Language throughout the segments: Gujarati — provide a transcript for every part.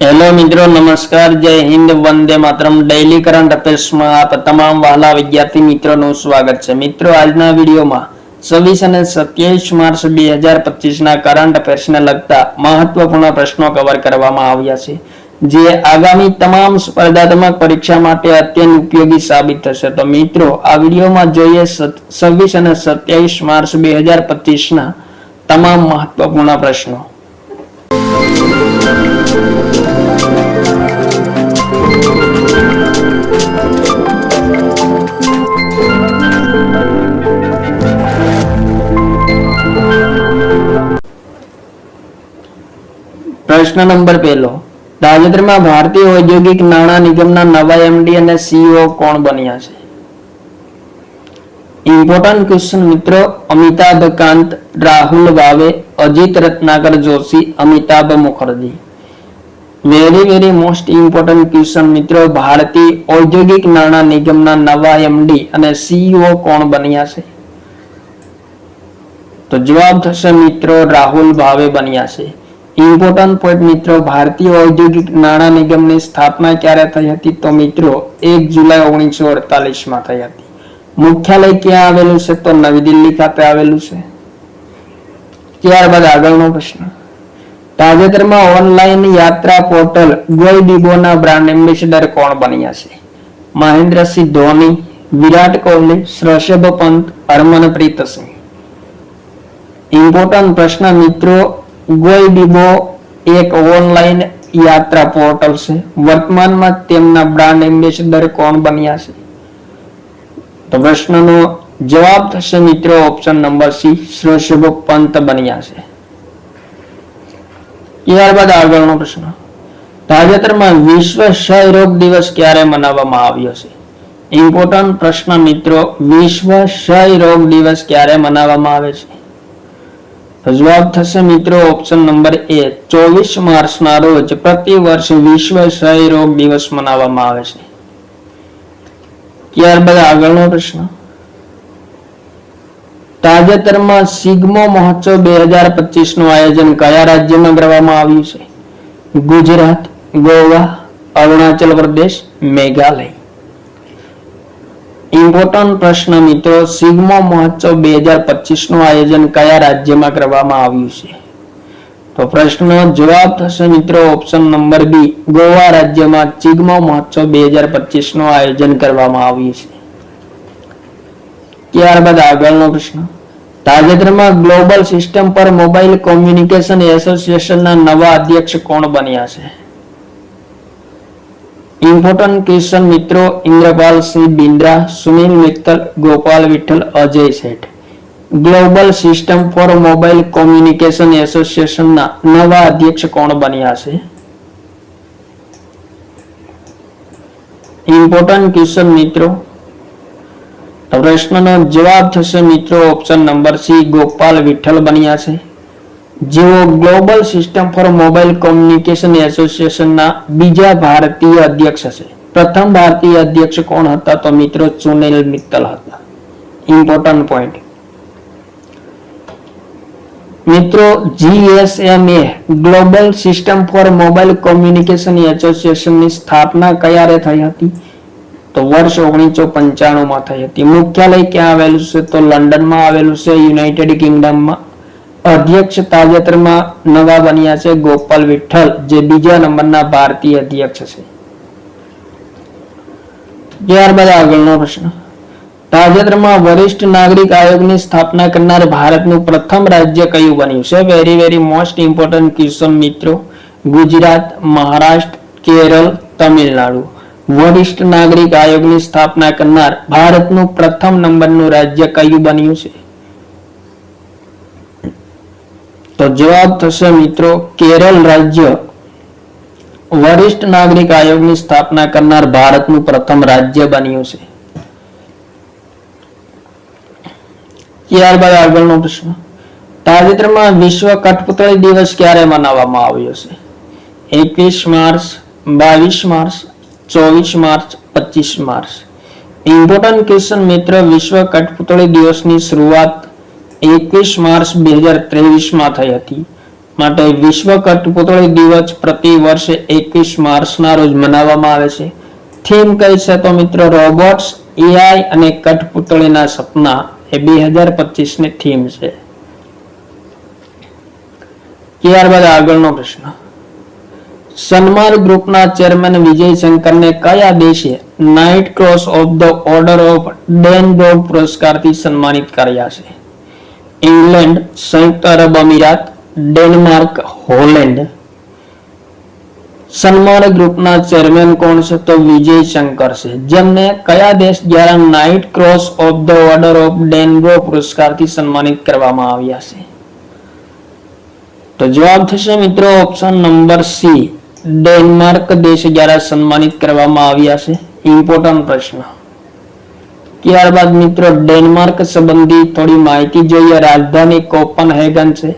હેલો મિત્રો, નમસ્કાર, જય હિન્દ, વંદે માતરમ. ડેઇલી કરંટ અફેર્સમાં આપ તમામ વહાલા વિદ્યાર્થી મિત્રોનું સ્વાગત છે. મિત્રો, આજના વિડીયોમાં છવ્વીસ અને સત્યાવીસ માર્ચ બે હજાર પચીસના કરંટ અફેર્સને લગતા મહત્વપૂર્ણ પ્રશ્નો કવર કરવામાં આવ્યા છે, જે આગામી તમામ સ્પર્ધાત્મક પરીક્ષા માટે અત્યંત ઉપયોગી સાબિત થશે. તો મિત્રો, આ વિડીયોમાં જોઈએ છવ્વીસ અને સત્યાવીસ માર્ચ બે હજાર પચીસના તમામ મહત્વપૂર્ણ પ્રશ્નો. પ્રશ્ન નંબર પહેલો. તાજેતરમાં ભારતીય ઔદ્યોગિક નાણાં નિગમના નવા એમડી અને સીઈઓ કોણ બન્યા છે? ઇમ્પોર્ટન્ટ ક્વેશ્ચન મિત્રો, Amitabh Kant, Rahul Vave, Ajit Ratnakar Joshi, Amitabh Mukherjee. Very very most important question મિત્રો, ભારતીય ઔદ્યોગિક નાણાં નિગમના નવા એમડી અને સીઈઓ કોણ બન્યા છે? તો જવાબ થશે મિત્રો, રાહુલ ભાવે બન્યા છે. ઇમ્પોર્ટન્ટ પોઈન્ટ મિત્રો, ભારતીય ઔદ્યોગિક નાણાં નિગમની સ્થાપના ક્યારે થઈ હતી તો મિત્રો, એક જુલાઈ ઓગણીસો અડતાલીસમાં થઈ હતી. મુખ્યાલય ક્યાં આવેલું છે તો નવી દિલ્હી ખાતે આવેલું છે. ત્યારબાદ આગળનો પ્રશ્ન. તાજેતરમાં ઓનલાઈન યાત્રા પોર્ટલ ગોઈ ડીબોના બ્રાન્ડ એમ્બેસેડર કોણ બન્યા છે? મહેન્દ્રસિંહ ધોની, વિરાટ કોહલી, ઋષભ પંત, હરમનપ્રીત સિંહ. ઇમ્પોર્ટન્ટ પ્રશ્ન મિત્રો ગોઈ બીબો એક ઓનલાઈન યાત્રા પોર્ટલ છે. વર્તમાનમાં તેમના બ્રાન્ડ એમ્બેસેડર કોણ બન્યા છે? તો પ્રશ્નનો જવાબ થશે મિત્રો option number C Rishabh Pant બન્યા છે. ત્યારબાદ આગળનો પ્રશ્ન. તાજેતરમાં વિશ્વ ક્ષય રોગ દિવસ ક્યારે મનાવવામાં આવ્યો છે? ઇમ્પોર્ટન્ટ પ્રશ્ન મિત્રો, વિશ્વ ક્ષય રોગ દિવસ ક્યારે મનાવવામાં આવે છે? જવાબ થશે મિત્રો ઓપ્શન નંબર એ ચોવીસ માર્ચના રોજ પ્રતિ વર્ષ વિશ્વ ક્ષય રોગ દિવસ મનાવવામાં આવે છે. ત્યારબાદ આગળનો પ્રશ્ન. તાજેતરમાં સિગ્મો મહોત્સવ બે હજાર પચીસનું આયોજન કયા રાજ્યમાં કરવામાં આવ્યું છે? ગુજરાત, ગોવા, અરુણાચલ પ્રદેશ, મેઘાલય. ઇમ્પોર્ટન્ટ પ્રશ્ન મિત્રો, સિગ્મો મહોત્સવ બે હજાર પચીસનું આયોજન કયા રાજ્યમાં કરવામાં આવ્યું છે? તો પ્રશ્નનો જવાબ થશે મિત્રો ઓપ્શન નંબર બી, ગોવા રાજ્યમાં ચિગ્મો મહોત્સવ બે હજાર પચીસનું આયોજન કરવામાં આવ્યું છે. ત્યારબાદ આગળનો પ્રશ્ન, તાજેતરમાં ગ્લોબલ સિસ્ટમ પર મોબાઈલ કોમ્યુનિકેશન એસોસિએશનના નવા અધ્યક્ષ કોણ બન્યા છે? ઇમ્પોર્ટન્ટ ક્વેશ્ચન મિત્રો ઇન્દ્રપાલ સિંહ Bindra, Sunil Mittal, Gopal Vittal, Ajay Seth. Global system for mobile communication એસોસિએશનના નવા અધ્યક્ષ કોણ બન્યા છે? ઇમ્પોર્ટન્ટ ક્વેશ્ચન મિત્રો. પ્રશ્નનો જવાબ થશે મિત્રો option number C, Gopal Vittal બન્યા છે. જેઓ global system for mobile communication એસોસિએશનના બીજા ભારતીય અધ્યક્ષ છે પ્રથમ ભારતીય અધ્યક્ષ કોણ હતા તો મિત્રો સુનિલ મિત્તલ હતા. ઇમ્પોર્ટન્ટ પોઈન્ટ મિત્રો GSMA global system for mobile communication એસોસિએશનની સ્થાપના ક્યારે થઈ હતી? તો વર્ષ ઓગણીસો પંચાણું માં થઈ હતી. મુખ્યાલય ક્યાં આવેલું છે? તો લંડનમાં આવેલું છે યુનાઇટેડ કિંગડમમાં અધ્યક્ષ તાજેતરમાં નવા બન્યા છે ગોપાલ વિઠ્ઠલ, જે બીજા નંબરના ભારતીય અધ્યક્ષ છે. ત્યારબાદ આગળનો પ્રશ્ન. તાજેતરમાં વરિષ્ઠ નાગરિક આયોગની સ્થાપના કરનાર ભારતનું પ્રથમ રાજ્ય કયું બન્યું છે? Very very most important question મિત્રો. ગુજરાત, મહારાષ્ટ્ર, કેરળ, તમિલનાડુ. વરિષ્ઠ નાગરિક આયોગની સ્થાપના કરનાર ભારતનું પ્રથમ નંબરનું રાજ્ય કયું બન્યું છે? તો જવાબ થશે મિત્રો કેરળ રાજ્ય. વરિષ્ઠ નાગરિક આયોગની સ્થાપના કરનાર ભારતનું પ્રથમ રાજ્ય બન્યું છે. ત્યારબાદ આગળનો પ્રશ્ન. તાજેતરમાં વિશ્વ કઠપુતળી દિવસ ક્યારે મનાવવામાં આવ્યો છે? એકવીસ માર્ચ, બાવીસ માર્ચ, ચોવીસ માર્ચ, પચીસ માર્ચ. ઇમ્પોર્ટન્ટ ક્વેશ્ચન મિત્ર, વિશ્વ કઠપુતળી દિવસની શરૂઆત એકવીસ માર્ચ બે હજાર ત્રેવીસમાં થઈ હતી. માટે વિશ્વ કઠપુતળી દિવસ પ્રતિ વર્ષે એકવીસ માર્ચના રોજ મનાવવામાં આવે છે. થીમ કઈ છે તો મિત્રો, રોબોટ્સ, એઆઈ અને કઠપુતળીના સપના. એ બે હજાર પચીસની થીમ છે. ત્યારબાદ આગળનો પ્રશ્ન. સન્માન ગ્રુપના ચેરમેન વિજય શંકરને કયા દેશે knight cross of the order of Dan Dannebrog પુરસ્કારથી સન્માનિત કર્યા છે? ઇંગ્લેન્ડ, સંયુક્ત અરબ અમીરાત, ડેનમાર્ક, હોલેન્ડ. સન્માન ગ્રુપના ચેરમેન કોણ છે તો વિજય શંકર છે, જેમને કયા દેશ દ્વારા knight cross of the order of Dannebrog પુરસ્કારથી સન્માનિત કરવામાં આવ્યા છે? તો જવાબ થશે મિત્રો ઓપ્શન નંબર સી, ડેનમાર્ક દેશ દ્વારા સન્માનિત કરવામાં આવ્યા છે. ઇમ્પોર્ટન્ટ પ્રશ્ન. ત્યારબાદ મિત્રો ડેનમાર્ક સંબંધી થોડી માહિતી જોઈએ. રાજધાની કોપનહેગન છે.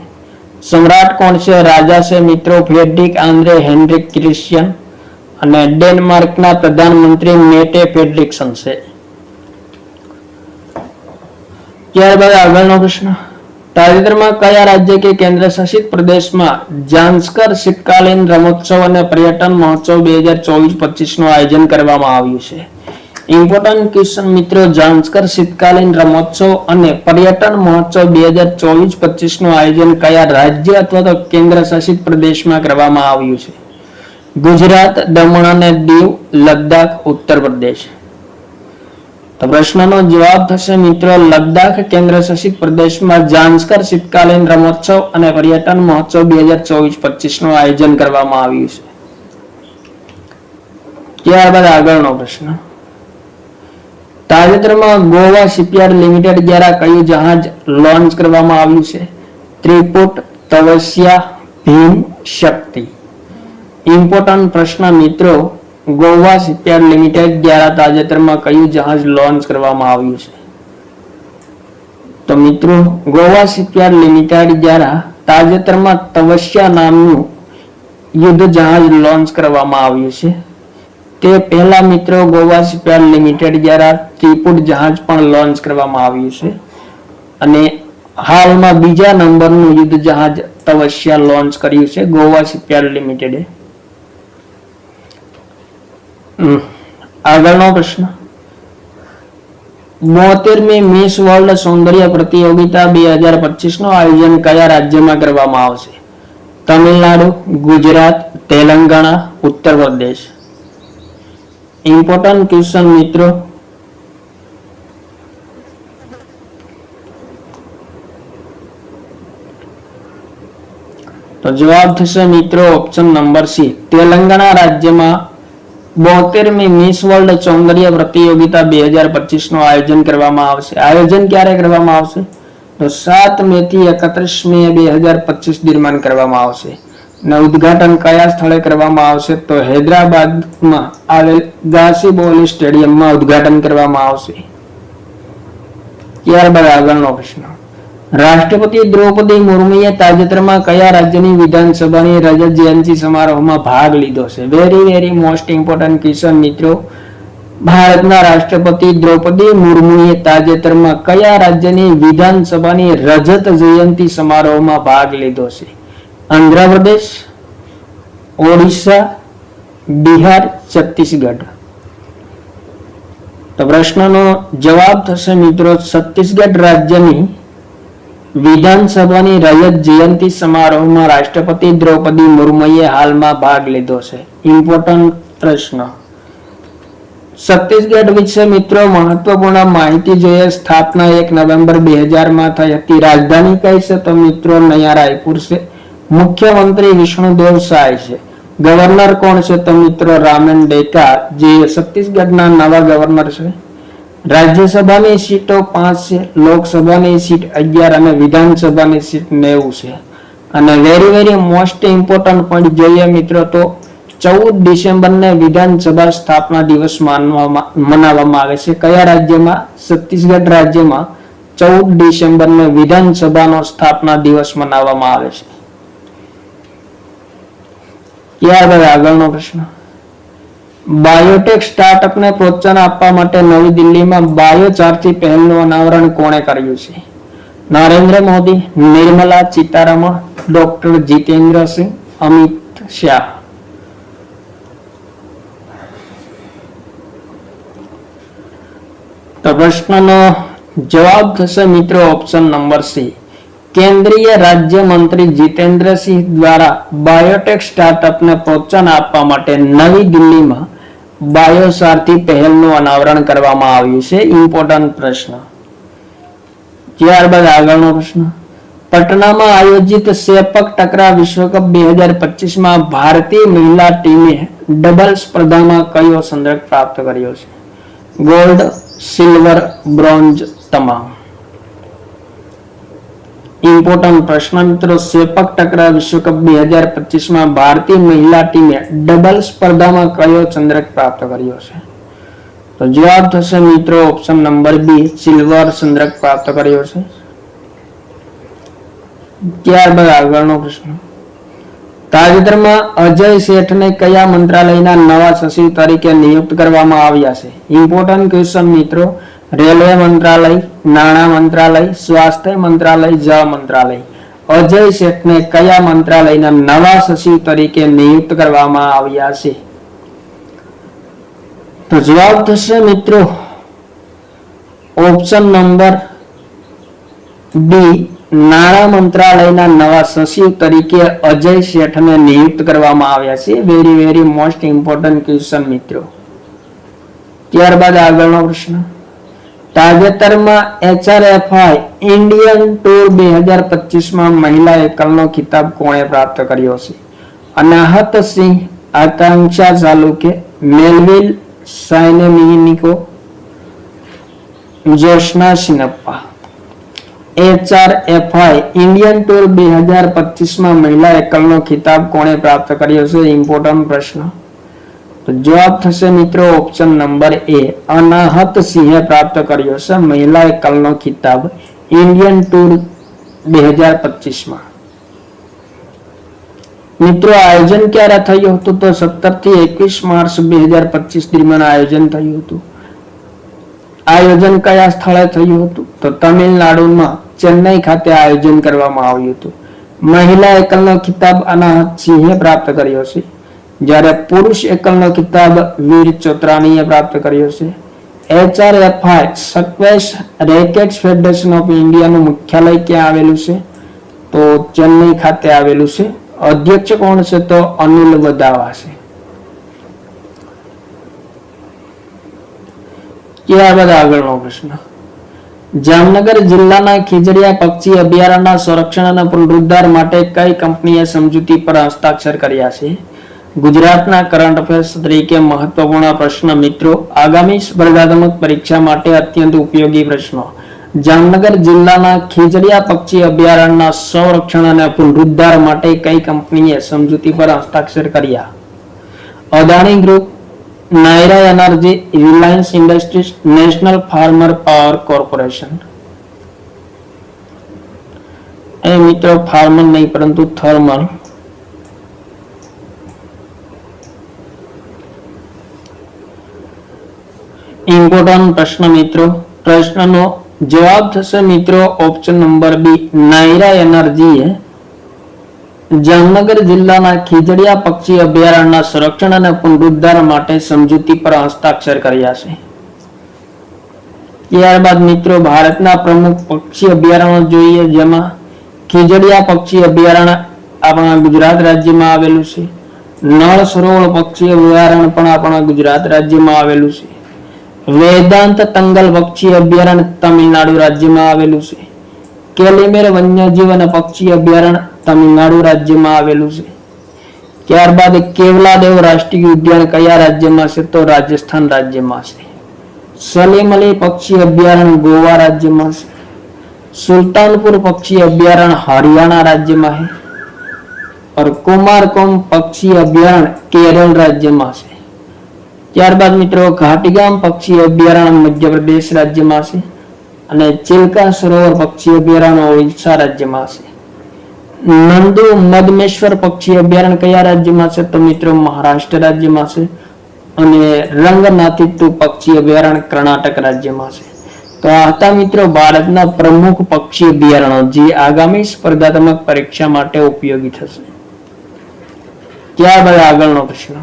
સમ્રાટ કોણ છે? રાજા છે મિત્રો ફેડરિક આંદ્રે હેનરિક ક્રિશ્ચિયન અને ડેનમાર્કના પ્રધાનમંત્રી મેટે ફેડરિકસન છે. ત્યારબાદ આગળનો પ્રશ્ન. તાજેતરમાં કયા રાજ્ય કે કેન્દ્ર શાસિત પ્રદેશમાં જાંસ્કર શીતકાલીન રમોત્સવ અને પર્યટન મહોત્સવ બે હજાર ચોવીસ પચીસનું આયોજન કરવામાં આવ્યું છે? ઇમ્પોર્ટન્ટ ક્વેશ્ચન મિત્રો જાંસ્કર શીતકાલીન રમોત્સવ અને પર્યટન મહોત્સવ બે હજાર ચોવીસ પચીસનું આયોજન કયા રાજ્ય અથવા તો કેન્દ્ર શાસિત પ્રદેશમાં કરવામાં આવ્યું છે? ગુજરાત, દમણ અને દીવ, લદ્દાખ, ઉત્તર પ્રદેશ. તો પ્રશ્નનો જવાબ થશે મિત્રો, લદ્દાખ કેન્દ્ર શાસિત પ્રદેશમાં જાંસ્કર શીતકાલીન રમોત્સવ અને પર્યટન મહોત્સવ બે હજાર ચોવીસ પચીસનું આયોજન કરવામાં આવ્યું છે. ત્યારબાદ આગળનો પ્રશ્ન. તાજેતરમાં ગોવા શિપયાર્ડ લિમિટેડ દ્વારા કયું જહાજ લોન્ચ કરવામાં આવ્યું છે? ત્રિપુટ, તવસ્યા, ભીમ, શક્તિ. ઇમ્પોર્ટન્ટ પ્રશ્ન મિત્રો, ગોવા શિપયાર્ડ લિમિટેડ દ્વારા તાજેતરમાં કયું જહાજ લોન્ચ કરવામાં આવ્યું છે? તો મિત્રો, ગોવા શિપયાર્ડ લિમિટેડ દ્વારા તાજેતરમાં તવસ્યા નામનું યુદ્ધ જહાજ લોન્ચ કરવામાં આવ્યું છે. તે પહેલા મિત્રો ગોવા શિપયાર્ડ લિમિટેડ દ્વારા ત્રિપુટ જહાજ પણ લોન્ચ કરવામાં આવ્યું છે. અને હાલમાં બીજા નંબરનું યુદ્ધ જહાજ તવસ્યા લોન્ચ કર્યું છે ગોવા શિપયાર્ડ લિમિટેડે. આગળનો પ્રશ્ન. બોતેરમી મિસ વર્લ્ડ સૌંદર્ય પ્રતિયોગિતા બે હજાર પચીસનું આયોજન કયા રાજ્યમાં કરવામાં આવશે? તમિલનાડુ, ગુજરાત, તેલંગાણા, ઉત્તર પ્રદેશ. ઇમ્પોર્ટન્ટ ક્વેશ્ચન મિત્રો. તો જવાબ થશે, મિત્રો ઓપ્શન નંબર સી તેલંગાણા રાજ્યમાં બોતેરમી મિસ વર્લ્ડ સૌંદર્ય પ્રતિયોગિતા બે હજાર પચીસનું આયોજન કરવામાં આવશે. આયોજન ક્યારે કરવામાં આવશે? તો સાત મે થી એકત્રીસ મે બે હજાર પચીસ દરમિયાન કરવામાં આવશે. અને ઉદઘાટન કયા સ્થળે કરવામાં આવશે? તો હૈદરાબાદમાં આવેલ ગાસીબોલી સ્ટેડિયમમાં ઉદઘાટન કરવામાં આવશે. ત્યારબાદ આગળનો પ્રશ્ન. રાષ્ટ્રપતિ દ્રૌપદી મુર્મુએ તાજેતરમાં કયા રાજ્યની વિધાનસભાની રજત જયંતિ સમારોહમાં ભાગ લીધો છે? Very very most important question મિત્રો. ભારતના રાષ્ટ્રપતિ દ્રૌપદી મુર્મુએ તાજેતરમાં કયા રાજ્યની વિધાનસભાની રજત જયંતિ સમારોહમાં ભાગ લીધો છે? આંધ્રપ્રદેશ, ઓડિશા, બિહાર, છત્તીસગઢ. તો પ્રશ્નનો જવાબ થશે મિત્રો છત્તીસગઢ રાજ્યની વિધાનસભાની રજત જયંતિ સમારોહમાં રાષ્ટ્રપતિ દ્રૌપદી મુર્મુએ હાલમાં ભાગ લીધો છે. ઇમ્પોર્ટન્ટ પ્રશ્ન. છત્તીસગઢ વિશે મિત્રો મહત્વપૂર્ણ માહિતી જોઈએ. સ્થાપના એક નવેમ્બર બે હજારમાં થઈ હતી. રાજધાની કઈ છે તો મિત્રો નયા રાયપુર છે. મુખ્યમંત્રી વિષ્ણુદેવ સાય છે. ગવર્નર કોણ છે તો રામન ડેકા? જે છત્તીસગઢના નવા ગવર્નર છે. રાજ્યસભાની સીટો પાંચ છે, લોકસભાની સીટ અગિયાર અને વિધાનસભાની સીટ નેવું છે. અને very very most important point જોઈએ મિત્રો તો ચૌદ ડિસેમ્બરને વિધાનસભા સ્થાપના દિવસ માનવામાં, મનાવવામાં આવે છે. કયા રાજ્યમાં? છત્તીસગઢ રાજ્યમાં ચૌદ ડિસેમ્બરને વિધાનસભાનો સ્થાપના દિવસ મનાવવામાં આવે છે. ત્યારબાદ આગળનો પ્રશ્ન. બાયોટેક સ્ટાર્ટઅપને પ્રોત્સાહન આપવા માટે નવી દિલ્હીમાં બાયોચારથી પહેલનું અનાવરણ કોણે કર્યું છે? નરેન્દ્ર મોદી, નિર્મલા સીતારમણ ડોક્ટર જીતેન્દ્ર સિંહ, અમિત શાહ. તો પ્રશ્નનો જવાબ થશે મિત્રો ઓપ્શન નંબર સી. કેન્દ્રીય રાજ્ય મંત્રી જીતેન્દ્રસિંહ દ્વારા બાયોટેક સ્ટાર્ટઅપને પ્રોત્સાહન આપવા માટે નવી દિલ્હીમાં બાયોસારથી પહેલનું અનાવરણ કરવામાં આવ્યું છે. ઇમ્પોર્ટન્ટ પ્રશ્ન. ત્યારબાદ આગળનો પ્રશ્ન. પટનામાં આયોજિત સેપક ટકરા વિશ્વકપ બે હજાર પચીસમાં ભારતીય મહિલા ટીમે ડબલ સ્પર્ધામાં કયો સંદર્ભ પ્રાપ્ત કર્યો છે? ગોલ્ડ સિલ્વર બ્રોન્ઝ તમામ. ઇમ્પોર્ટન્ટ પ્રશ્ન મિત્રો સેપક ટકરા વિશ્વકપ બે હજાર પચીસમાં ભારતીય મહિલા ટીમે ડબલ સ્પર્ધામાં કયો ચંદ્રક પ્રાપ્ત કર્યો છે? તો જવાબ થશે મિત્રો ઓપ્શન નંબર બી સિલ્વર ચંદ્રક પ્રાપ્ત કર્યો છે. ત્યારબાદ આગળનો પ્રશ્ન. તાજેતરમાં અજય શેઠને કયા મંત્રાલયના નવા સચિવ તરીકે નિયુક્ત કરવામાં આવ્યા છે? ઇમ્પોર્ટન્ટ ક્વેશ્ચન મિત્રો. રેલવે મંત્રાલય, નાણાં મંત્રાલય, સ્વાસ્થ્ય મંત્રાલય, જળ મંત્રાલય. અજય શેઠને કયા મંત્રાલયના નવા સચિવ તરીકે નિયુક્ત કરવામાં આવ્યા છે? તો જવાબ થશે મિત્રો ઓપ્શન નંબર ડી, નાણાં મંત્રાલયના નવા સચિવ તરીકે અજય શેઠને નિયુક્ત કરવામાં આવ્યા છે. Very very most important question મિત્રો. ત્યારબાદ આગળનો પ્રશ્ન. તાજેતરમાં એચઆરએફઆઈ ઇન્ડિયન ટૂર બે હજાર પચીસમાં મહિલા એકલનો ખિતાબ કોણે પ્રાપ્ત કર્યો છે? અનાહત આકાંક્ષા ચાલુકે મેલવિલ સાયનેમિનિકો, જોશના સિનપ્પા એચઆરએફઆઈ ઇન્ડિયન ટૂર બે હજાર પચીસમાં મહિલા એકલનો ખિતાબ કોણે પ્રાપ્ત કર્યો છે? ઇમ્પોર્ટન્ટ પ્રશ્ન. તો જવાબ થશે મિત્રો ઓપ્શન નંબર એ અનાહત સિંહે પ્રાપ્ત કર્યો છે મહિલા એકલનો ખિતાબ ઇન્ડિયન ટૂર બે હજાર પચીસમાં મિત્રો આયોજન ક્યારે થયું હતું તો સત્તરથી એકવીસ માર્ચ બે હજાર પચીસ દરમિયાન આયોજન થયું હતું. આયોજન કયા સ્થળે થયું હતું? તો તમિલનાડુમાં ચેન્નઈ ખાતે આયોજન કરવામાં આવ્યું હતું. મહિલા એકલનો ખિતાબ અનાહત સિંહે પ્રાપ્ત કર્યો છે. જ્યારે પુરુષ એકલનો ખિતાબ વીર ચોત્રાણીએ પ્રાપ્ત કર્યો છે. એચઆરએફઆઈ સક્વેશ રેકેટ્સ ફેડરેશન ઓફ ઇન્ડિયાનું મુખ્યાલય ક્યાં આવેલું છે? તો ચેન્નઈ ખાતે આવેલું છે. અધ્યક્ષ કોણ છે તો અનિલ વદાવા છે. ત્યારબાદ આગળનો પ્રશ્ન. જામનગર જિલ્લાના ખીજડીયા પક્ષી અભયારણ્યના સંરક્ષણ અને પુનરુદ્ધાર માટે કઈ કંપનીએ સમજૂતી પર હસ્તાક્ષર કર્યા છે? ગુજરાતના કરંટ અફેર્સ તરીકે મહત્વપૂર્ણ પ્રશ્ન મિત્રો, આગામી સ્પર્ધાત્મક પરીક્ષા માટે અત્યંત ઉપયોગી પ્રશ્નો. જામનગર જિલ્લાના ખીજડીયા પક્ષી અભયારણ્યના સંરક્ષણ અને પુનરુદ્ધાર માટે કઈ કંપનીએ સમજૂતી પર હસ્તાક્ષર કર્યા? Adani group Nayara energy Reliance industries national farmer power corporation. એ મિત્રો ફાર્મર નહીં, પરંતુ થર્મલ. ઇમ્પોર્ટન્ટ પ્રશ્ન મિત્રો. પ્રશ્નનો જવાબ થશે મિત્રો ઓપ્શન નંબર બી, નાયરા એનર્જીએ. જામનગર જિલ્લાના ખીજડીયા પક્ષી અભયારણ્યના સંરક્ષણ અને પુનરુદ્ધાર માટે સમજૂતી પર હસ્તાક્ષર કર્યા છે. ત્યારબાદ મિત્રો ભારતના પ્રમુખ પક્ષી અભયારણ્યો જોઈએ, જેમાં ખીજડીયા પક્ષી અભયારણ્ય આપણા ગુજરાત રાજ્યમાં આવેલું છે. નળ સરોવર પક્ષી અભયારણ્ય પણ આપણા ગુજરાત રાજ્યમાં આવેલું છે. વેદાંત તંગલ પક્ષી અભયારણ્ય તમિલનાડુ રાજ્યમાં આવેલું છે. કેલિમેર વન્યજીવ પક્ષી અભયારણ્ય તમિલનાડુ રાજ્યમાં આવેલું છે. ત્યારબાદ કેવલાદેવ રાષ્ટ્રીય ઉદ્યાન કયા રાજ્યમાં છે તો રાજસ્થાન રાજ્યમાં છે. સલીમ અલી પક્ષી અભયારણ્ય ગોવા રાજ્યમાં છે. સુલતાનપુર પક્ષી અભયારણ્ય હરિયાણા રાજ્યમાં છે. और कुमारकोम पक्षी अभ्यारण केरल राज्य में ત્યારબાદ મિત્રો ઘાટીગામ પક્ષી અભયારણ્ય મધ્યપ્રદેશ રાજ્યમાં છે અને ચિલકા સરોવર પક્ષી અભયારણ્ય ઓડિશા રાજ્યમાં છે. નંદુ મદમેશ્વર પક્ષી અભયારણ્ય કયા રાજ્યમાં છે તો મિત્રો મહારાષ્ટ્ર રાજ્યમાં છે અને રંગનાથિત્તુ પક્ષી અભયારણ્ય કર્ણાટક રાજ્યમાં છે. તો આ હતા મિત્રો ભારતના પ્રમુખ પક્ષી અભયારણ્યો જે આગામી સ્પર્ધાત્મક પરીક્ષા માટે ઉપયોગી થશે. ત્યારબાદ આગળનો પ્રશ્ન.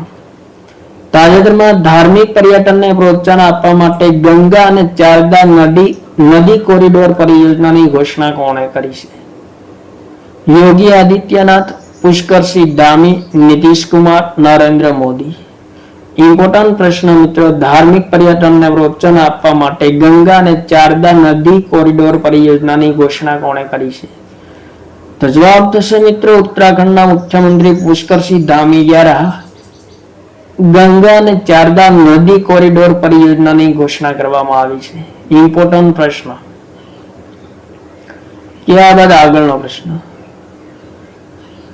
તાજેતરમાં ધાર્મિક પર્યટનને પ્રોત્સાહન આપવા માટે ગંગા અને ચારદા નદી નદી કોરિડોર પરિયોજનાની ઘોષણા કોણે કરી છે? યોગી આદિત્યનાથ પુષ્કરસિંહ ધામી, નીતિશ નરેન્દ્ર મોદી. ઇમ્પોર્ટન્ટ પ્રશ્ન મિત્રો, ધાર્મિક પર્યટનને પ્રોત્સાહન આપવા માટે ગંગા અને ચારદા નદી કોરિડોર પરિયોજનાની ઘોષણા કોણે કરી છે? તો જવાબ થશે મિત્રો, ઉત્તરાખંડના મુખ્યમંત્રી પુષ્કરસિંહ ધામી દ્વારા ગંગા અને ચારધામ નદી કોરિડોર પરિયોજનાની ઘોષણા કરવામાં આવી છે. ઇમ્પોર્ટન્ટ પ્રશ્ન. ત્યારબાદ આગળનો પ્રશ્ન.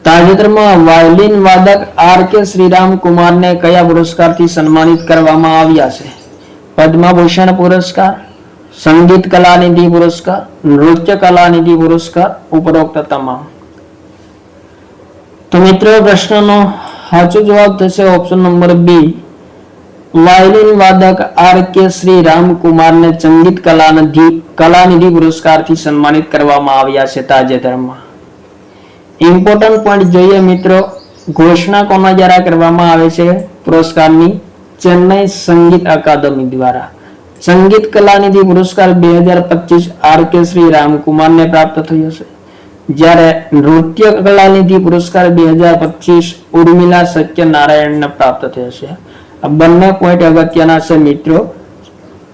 તાજેતરમાં વાયોલિન વાદક આર કે શ્રીરામ કુમારને કયા પુરસ્કારથી સન્માનિત કરવામાં આવ્યા છે? પદ્મભૂષણ પુરસ્કાર, સંગીત કલાનિધિ પુરસ્કાર, નૃત્ય કલાનિધિ પુરસ્કાર, ઉપરોક્ત તમામ. તો મિત્રો, પ્રશ્નનો સાચો જવાબ થશે ઓપ્શન નંબર બી વાયોલિન વાદક આર કે શ્રી રામકુમારને સંગીત કલાનિધિ કલાનિધિ પુરસ્કારથી સન્માનિત કરવામાં આવ્યા છે તાજેતરમાં. ઇમ્પોર્ટન્ટ પોઈન્ટ જોઈએ મિત્રો, ઘોષણા કોના દ્વારા કરવામાં આવે છે? પુરસ્કારની ચેન્નઈ સંગીત અકાદમી દ્વારા. સંગીત કલાનિધિ પુરસ્કાર બે હજાર પચીસ આર કે શ્રી રામકુમારને પ્રાપ્ત થયો છે. જ્યારે નૃત્ય કલાનિધિ પુરસ્કાર બે હજાર પચીસ ઉર્મિલા સત્યનારાયણને પ્રાપ્ત થયો આ બંને પોઈન્ટ અગત્યના છે મિત્રો.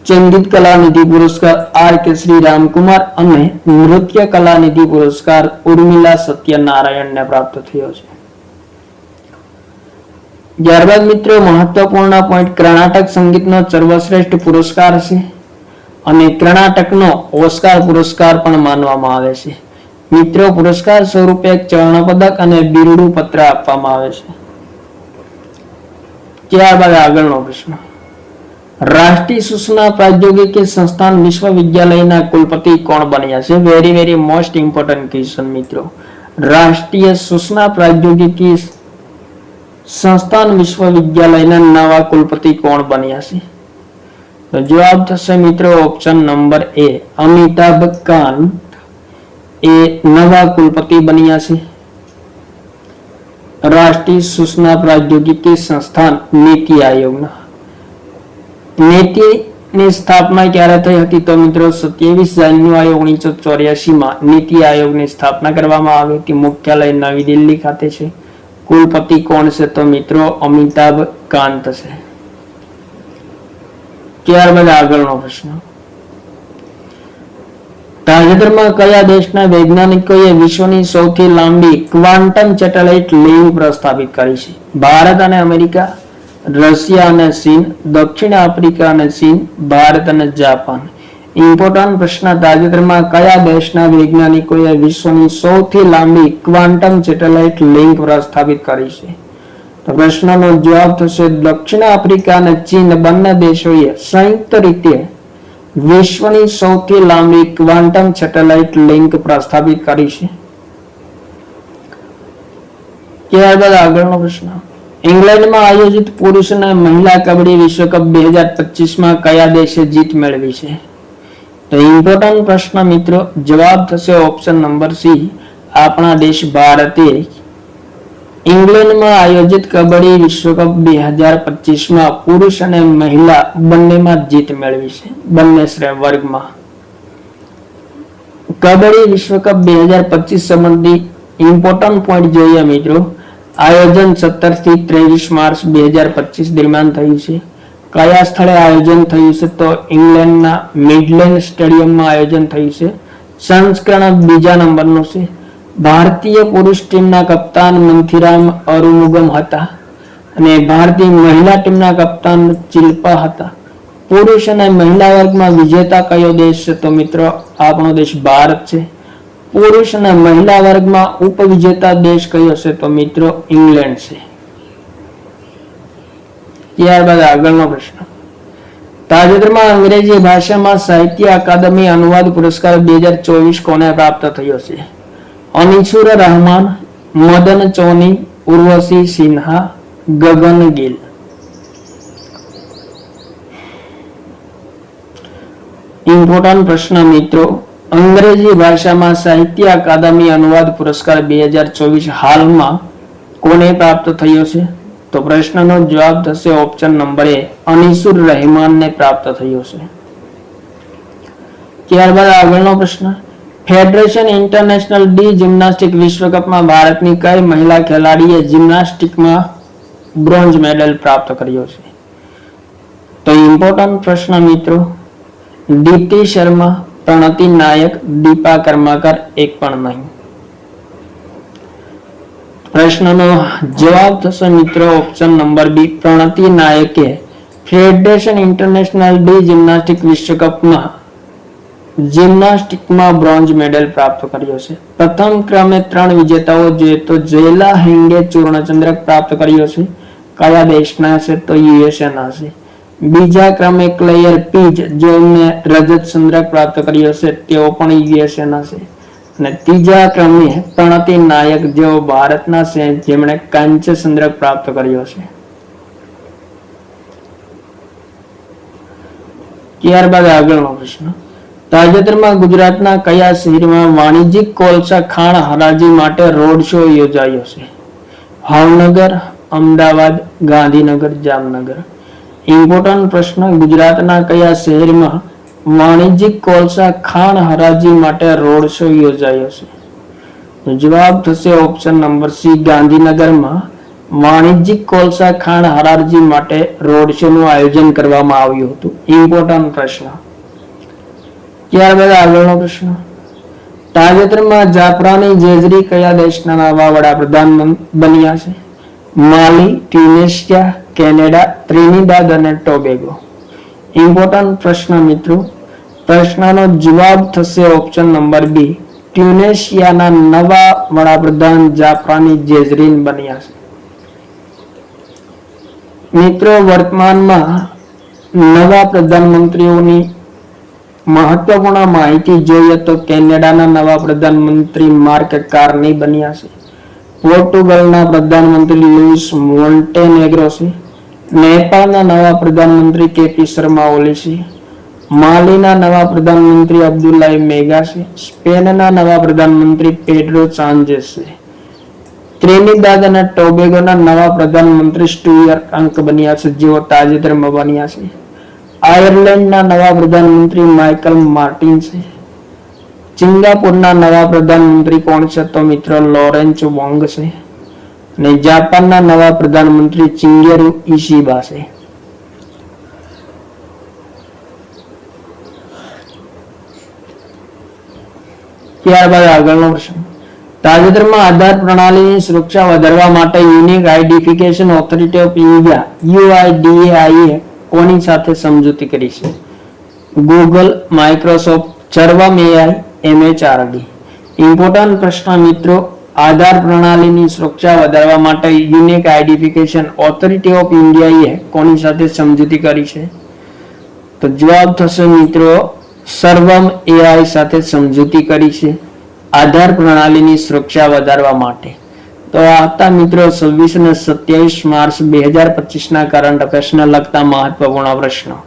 સંગીત કલાનિધિ પુરસ્કાર આર કે શ્રી રામકુમાર અને નૃત્ય કલાનિધિ પુરસ્કાર ઉર્મિલા સત્યનારાયણને પ્રાપ્ત થયો છે. ત્યારબાદ મિત્રો મહત્વપૂર્ણ પોઈન્ટ કર્ણાટક સંગીતનો સર્વશ્રેષ્ઠ પુરસ્કાર છે. અને કર્ણાટકનો ઓસ્કાર પુરસ્કાર પણ માનવામાં આવે છે. મિત્રો, પુરસ્કાર સ્વરૂપે એક ચર્ણપદક અને બિરડું પત્ર આપવામાં આવે છે. ત્યારબાદ આગળનો પ્રશ્ન. રાષ્ટ્રીય સૂચના પ્રાદ્યોગિકી સંસ્થાન વિશ્વવિદ્યાલયના કુલપતિ કોણ બન્યા છે? Very very most important question મિત્રો. રાષ્ટ્રીય સૂચના પ્રાદ્યોગિકી સંસ્થાન વિશ્વવિદ્યાલયના નવા કુલપતિ કોણ બન્યા છે? જવાબ થશે, મિત્રો option number A Amitabh Kant એ નવા કુલપતિ બન્યા છે. રાષ્ટ્રીય સૂચના પ્રૌદ્યોગિકી સંસ્થાન નીતિ આયોગના. નીતિની સ્થાપના ક્યારે થઈ હતી તો મિત્રો સત્યાવીસ જાન્યુઆરી ઓગણીસો ચોર્યાસી માં નીતિ આયોગની સ્થાપના કરવામાં આવી હતી. મુખ્યાલય નવી દિલ્હી ખાતે છે. કુલપતિ કોણ છે તો મિત્રો અમિતાભ કાંત છે. ત્યારબાદ આગળનો પ્રશ્ન. તાજેતરમાં કયા દેશના વૈજ્ઞાનિકોએ વિશ્વની સૌથી લાંબી ક્વાન્ટમ સેટેલાઇટ લેવ પ્રસ્થાપિત કરી છે? ભારત અને અમેરિકા, રશિયા અને ચીન, દક્ષિણ આફ્રિકા અને ચીન, ભારત અને જાપાન. ઇમ્પોર્ટન્ટ પ્રશ્ન, તાજેતરમાં કયા દેશના વૈજ્ઞાનિકોએ વિશ્વની સૌથી લાંબી ક્વાન્ટમ સેટેલાઇટ લિંક પ્રસ્થાપિત કરી છે? તો પ્રશ્નનો જવાબ થશે, દક્ષિણ આફ્રિકા અને ચીન બંને દેશોએ સંયુક્ત રીતે વિશ્વની સૌથી લાંબી ક્વાન્ટમ સેટેલાઇટ લિંક પ્રસ્થાપિત કરી છે. ત્યારબાદ આગળનો પ્રશ્ન. ઇંગ્લેન્ડમાં આયોજિત પુરુષ અને મહિલા કબડ્ડી વિશ્વકપ બે હજાર પચીસમાં કયા દેશે જીત મેળવી છે? તો ઇમ્પોર્ટન્ટ પ્રશ્ન મિત્રો, જવાબ થશે ઓપ્શન નંબર સી આપણા દેશ ભારતે ઇંગ્લેન્ડમાં આયોજિત કબડ્ડી વિશ્વકપ બે હજાર પચીસમાં પુરુષ અને મહિલા બંનેમાં જીત મેળવી છે, બંને શ્રેય વર્ગમાં. કબડ્ડી વિશ્વકપ બે હજાર પચીસ સંબંધી ઇમ્પોર્ટન્ટ પોઈન્ટ જોઈએ મિત્રો. આયોજન સત્તરથી ત્રેવીસ માર્ચ બે હજાર પચીસ દરમિયાન થયું છે. કયા સ્થળે આયોજન થયું છે તો ઇંગ્લેન્ડના મિડલેન્ડ સ્ટેડિયમમાં આયોજન થયું છે. સંસ્કરણ બીજા નંબરનું છે. ભારતીય પુરુષ ટીમના કપ્તાન મંથીરામ અરુમુગમ હતા અને ભારતીય મહિલા ટીમના કપ્તાન ચિલ્પા હતા. પુરુષ અને મહિલા વર્ગમાં વિજેતા કયો દેશ છે તો મિત્રો આપણો દેશ ભારત છે. પુરુષ અને મહિલા વર્ગમાં ઉપવિજેતા દેશ કયો છે તો મિત્રો ઇંગ્લેન્ડ છે. ત્યારબાદ આગળનો પ્રશ્ન. તાજેતરમાં અંગ્રેજી ભાષામાં સાહિત્ય અકાદમી અનુવાદ પુરસ્કાર બે હજાર ચોવીસ કોને પ્રાપ્ત થયો છે? અનિસુર રહમાન મદન ચોની ઉર્વશી સિન્હા ગગન ગિલ ઇમ્પોર્ટન્ટ પ્રશ્ન મિત્રો અંગ્રેજી ભાષામાં સાહિત્ય અકાદમી અનુવાદ પુરસ્કાર બે હજાર ચોવીસ હાલમાં કોને પ્રાપ્ત થયો છે તો પ્રશ્નનો જવાબ થશે ઓપ્શન નંબર એ અનીસુર રહેમાનને પ્રાપ્ત થયો છે ત્યારબાદ આગળનો પ્રશ્ન ફેડરેશન ઇન્ટરનેશનલ ડી જિમ્નાસ્ટિક વિશ્વકપમાં ભારતની કઈ મહિલા ખેલાડીએ જિમ્નાસ્ટિકમાં બ્રોન્ઝ મેડલ પ્રાપ્ત કર્યો છે? તો ઇમ્પોર્ટન્ટ પ્રશ્ન મિત્રો દીપ્તિ શર્મા પ્રણતિ નાયક, દીપા કર્માકર, એક પણ નહીં. પ્રશ્નનો જવાબ થશે મિત્રો ઓપ્શન નંબર બી પ્રણતિ નાયકે ફેડરેશન ઇન્ટરનેશનલ ડી જિમ્નાસ્ટિક વિશ્વ કપમાં જિમ્નાસ્ટિકમાં બ્રોન્ઝ મેડલ પ્રાપ્ત કર્યો છે. પ્રથમ ક્રમે ત્રણ વિજેતાઓ જોઈએ તો જેલા હિંગે ચૂર્ણચંદ્રક પ્રાપ્ત કર્યો છે. કયા દેશના છે તો યુએસએના છે. બીજા ક્રમે ક્લેયર પીજ જેમને રજત ચંદ્રક પ્રાપ્ત કર્યો છે તેઓ પણ યુએસએના છે. અને ત્રીજા ક્રમે પ્રણતિ નાયક જેઓ ભારતના છે જેમણે કાંસ્ય ચંદ્રક પ્રાપ્ત કર્યો છે. ત્યારબાદ આગળનો પ્રશ્ન. તાજેતરમાં ગુજરાતના કયા શહેરમાં વાણિજ્યિક કોલસા ખાણ હરાજી માટે રોડ શો યોજાયો છે? ભાવનગર, અમદાવાદ, ગાંધીનગર, જામનગર. ઇમ્પોર્ટન્ટ પ્રશ્ન, ગુજરાતના કયા શહેરમાં વાણિજ્યિક કોલસા ખાણ હરાજી માટે રોડ શો યોજાયો છે? જવાબ થશે ઓપ્શન નંબર સી, ગાંધીનગરમાં. વાણિજ્યિક કોલસા ખાણ હરાજી માટે રોડ શો નું આયોજન કરવામાં આવ્યું હતું. ઇમ્પોર્ટન્ટ પ્રશ્ન. ત્યારબાદ આગળનો પ્રશ્ન. તાજેતરમાં જાફરાની જેજરી કયા દેશના નવા વડાપ્રધાન બન્યા છે? માલી, ટ્યુનેશિયા, કેનેડા, ત્રિનિદાદ અને ટોબેગો. ઇમ્પોર્ટન્ટ પ્રશ્ન મિત્રો, પ્રશ્નનો જવાબ થશે ઓપ્શન નંબર બી. ટ્યુનેશિયાના નવા વડાપ્રધાન જાફરાની જેઝરીન બન્યા છે. મિત્રો, વર્તમાનમાં નવા પ્રધાનમંત્રીઓની મહત્વપૂર્ણ માહિતી જોઈએ તો કેનેડાના નવા પ્રધાનમંત્રી માર્ક કાર્ની બન્યા છે. પોર્ટુગલના પ્રધાનમંત્રી લુઈસ મોન્ટેનેગ્રો છે. નેપાળના નવા પ્રધાનમંત્રી કેપી શર્મા ઓલી છે. માલીના નવા પ્રધાનમંત્રી અબ્દુલ્લાહ મેગા છે. સ્પેનના નવા પ્રધાનમંત્રી પેડ્રો ચાન્જેસ છે. ત્રિનિદાદ અને ટોબેગોના નવા પ્રધાનમંત્રી સ્ટુયર અંક બન્યા છે. જેઓ તાજેતરમાં બન્યા છે. આયર્લેન્ડના નવા પ્રધાનમંત્રી માઇકલ માર્ટિન છે. સિંગાપુરના નવા પ્રધાનમંત્રી કોણ છે તો મિત્રો લોરેન્સ વોંગ છે. અને જાપાનના નવા પ્રધાનમંત્રી ચિંગેરુ ઇશિબા છે. ત્યારબાદ આગળનો પ્રશ્ન. તાજેતરમાં આધાર પ્રણાલીની સુરક્ષા વધારવા માટે unique identification authority of India યુઆઈડીએઆઈએ કોની સાથે સમજૂતી કરી છે? Google Microsoft Sarvam AI MHRD important પ્રશ્ન મિત્રો, આધાર પ્રણાલીની સુરક્ષા વધારવા માટે યુનિક આઈડેન્ટિફિકેશન ઓથોરિટી ઓફ ઇન્ડિયાએ કોની સાથે સમજૂતી કરી છે? તો જવાબ થશે મિત્રો, સર્વમ એઆઈ સાથે સમજૂતી કરી છે. આધાર પ્રણાલીની સુરક્ષા વધારવા માટે. તો આ મિત્રો છવ્વીસ અને સત્યાવીસ માર્ચ બે હજાર પચીસના કરંટ અફેર્સને લગતા મહત્વપૂર્ણ પ્રશ્નો.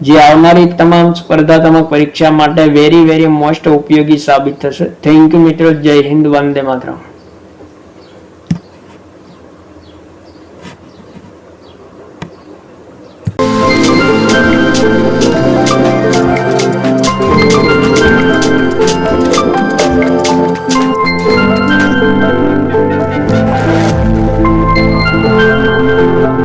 જે આવનારી તમામ સ્પર્ધાત્મક પરીક્ષા માટે વેરી વેરી મોસ્ટ ઉપયોગી સાબિત થશે. થેન્ક યુ મિત્રો. જય હિન્દ, વંદે માતરમ.